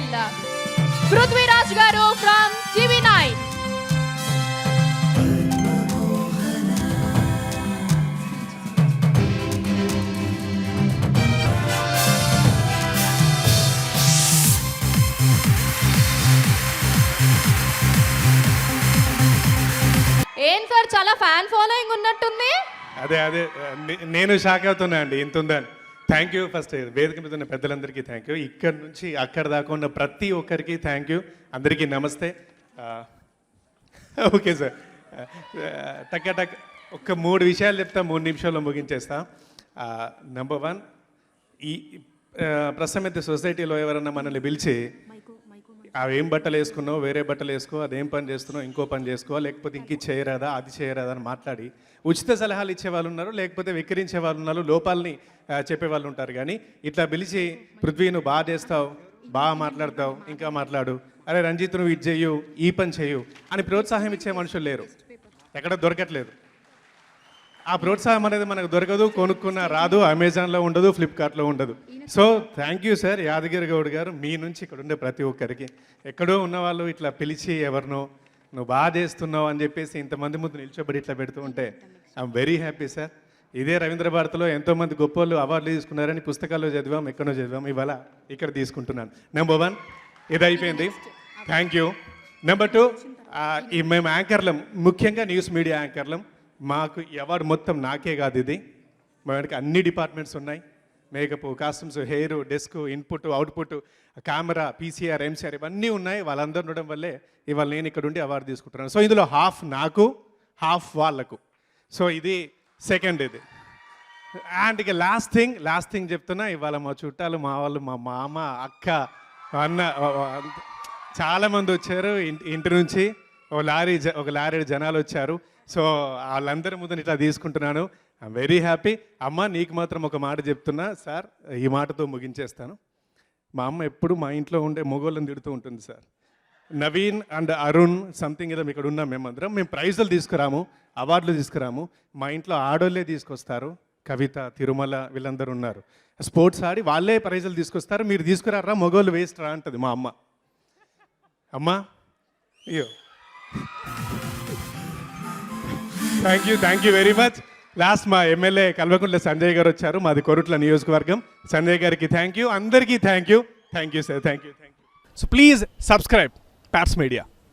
Second Prithviraj గారు from TV nine. ఏం sir చాలా ఫ్యాన్ ఫాలోయింగ్ ఉన్నట్టుంది? అదే అదే. నేను షాక్ అవుతున్నా అండి ఇంత ఉందని థ్యాంక్ యూ ఫస్ట్ వేదిక మీద ఉన్న పెద్దలందరికీ థ్యాంక్ యూ ఇక్కడ నుంచి అక్కడ దాకా ఉన్న ప్రతి ఒక్కరికి థ్యాంక్ యూ అందరికీ నమస్తే. Okay sir. టక్క టక్ ఒక మూడు విషయాలు చెప్తా మూడు నిమిషాల్లో ముగించేస్తా. నెంబర్ వన్ ఈ ప్రస్తుతం అయితే సొసైటీలో ఎవరన్నా మనల్ని పిలిచి అవి ఏం బట్టలు వేసుకున్నావు వేరే బట్టలు వేసుకో అదేం పని చేస్తున్నావు ఇంకో పని చేసుకో లేకపోతే ఇంక చేయరాదా అది చేయరాదా అని మాట్లాడి ఉచిత సలహాలు ఇచ్చే వాళ్ళు ఉన్నారు లేకపోతే వికరించే వాళ్ళు ఉన్నారు లోపాలని చెప్పే వాళ్ళు ఉంటారు. కానీ ఇట్లా పిలిచి పృథ్వీ నువ్వు బాగా చేస్తావు బాగా మాట్లాడతావు ఇంకా మాట్లాడు. అరే రంజిత్ నువ్వు ఇది చేయు ఈ పని చేయు అని ప్రోత్సాహం ఇచ్చే మనుషులు లేరు. ఎక్కడ దొరకట్లేదు. ఆ ప్రోత్సాహం అనేది మనకు దొరకదు కొనుక్కున్న రాదు అమెజాన్లో ఉండదు ఫ్లిప్కార్ట్లో ఉండదు. So thank you sir Yadagiri Goud గారు మీ నుంచి ఇక్కడ ఉండే ప్రతి ఒక్కరికి. ఎక్కడో ఉన్నవాళ్ళు ఇట్లా పిలిచి ఎవరినో నువ్వు బాగా చేస్తున్నావు అని చెప్పేసి ఇంతమంది ముందు నిల్చోబడి ఇట్లా పెడుతూ ఉంటే ఐఎమ్ వెరీ హ్యాపీ సార్ ఇదే రవీంద్ర భారతిలో ఎంతోమంది గొప్ప వాళ్ళు అవార్డులు తీసుకున్నారని పుస్తకాల్లో చదివాం ఎక్కడో చదివాం ఇవాళ ఇక్కడ తీసుకుంటున్నాను. నెంబర్ వన్ ఇది అయిపోయింది. థ్యాంక్ యూ నెంబర్ టూ ఈ మేము యాంకర్లం ముఖ్యంగా న్యూస్ మీడియా యాంకర్లం. మాకు ఈ అవార్డు మొత్తం నాకే కాదు ఇది. మా వెనక అన్ని డిపార్ట్మెంట్స్ ఉన్నాయి. Makeup costumes hair desk input output camera PCR MCR ఇవన్నీ ఉన్నాయి. వాళ్ళందరూ ఉండడం వల్లే ఇవాళ నేను ఇక్కడ ఉండి అవార్డు తీసుకుంటున్నాను. సో ఇందులో హాఫ్ నాకు హాఫ్ వాళ్ళకు. సో ఇది సెకండ్ ఇది. అండ్ ఇక లాస్ట్ థింగ్ లాస్ట్ థింగ్ చెప్తున్నా ఇవాళ మా చుట్టాలు మా వాళ్ళు మా మామ అక్క అన్న చాలామంది వచ్చారు ఇంటి ఇంటి నుంచి. ఒక లారీ ఒక లారీ జనాలు వచ్చారు. సో వాళ్ళందరి ముందు ఇట్లా తీసుకుంటున్నాను. ఐఎమ్ వెరీ హ్యాపీ అమ్మ నీకు మాత్రం ఒక మాట చెప్తున్నా. సార్ ఈ మాటతో ముగించేస్తాను. మా అమ్మ ఎప్పుడు మా ఇంట్లో ఉండే మొగోళ్ళని తిడుతూ ఉంటుంది sir. Naveen and Arun something ఏదో ఇక్కడ ఉన్నాం మేమందరం. మేము ప్రైజులు తీసుకురాము అవార్డులు తీసుకురాము. మా ఇంట్లో ఆడోళ్ళే తీసుకొస్తారు. కవిత తిరుమల వీళ్ళందరూ ఉన్నారు. స్పోర్ట్స్ ఆడి వాళ్ళే ప్రైజులు తీసుకొస్తారు. మీరు తీసుకురారా? మొగోళ్ళు వేస్ట్ రా అంటది మా అమ్మ. అమ్మా అయ్యో. Thank you thank you very much last మా ఎమ్మెల్యే కల్వకుంట్ల సంజయ్ గారు వచ్చారు మాది కొరుట్ల నియోజకవర్గం. సంజయ్ గారికి థ్యాంక్ యూ అందరికీ thank you thank you sir thank you thank you so please subscribe Paps Media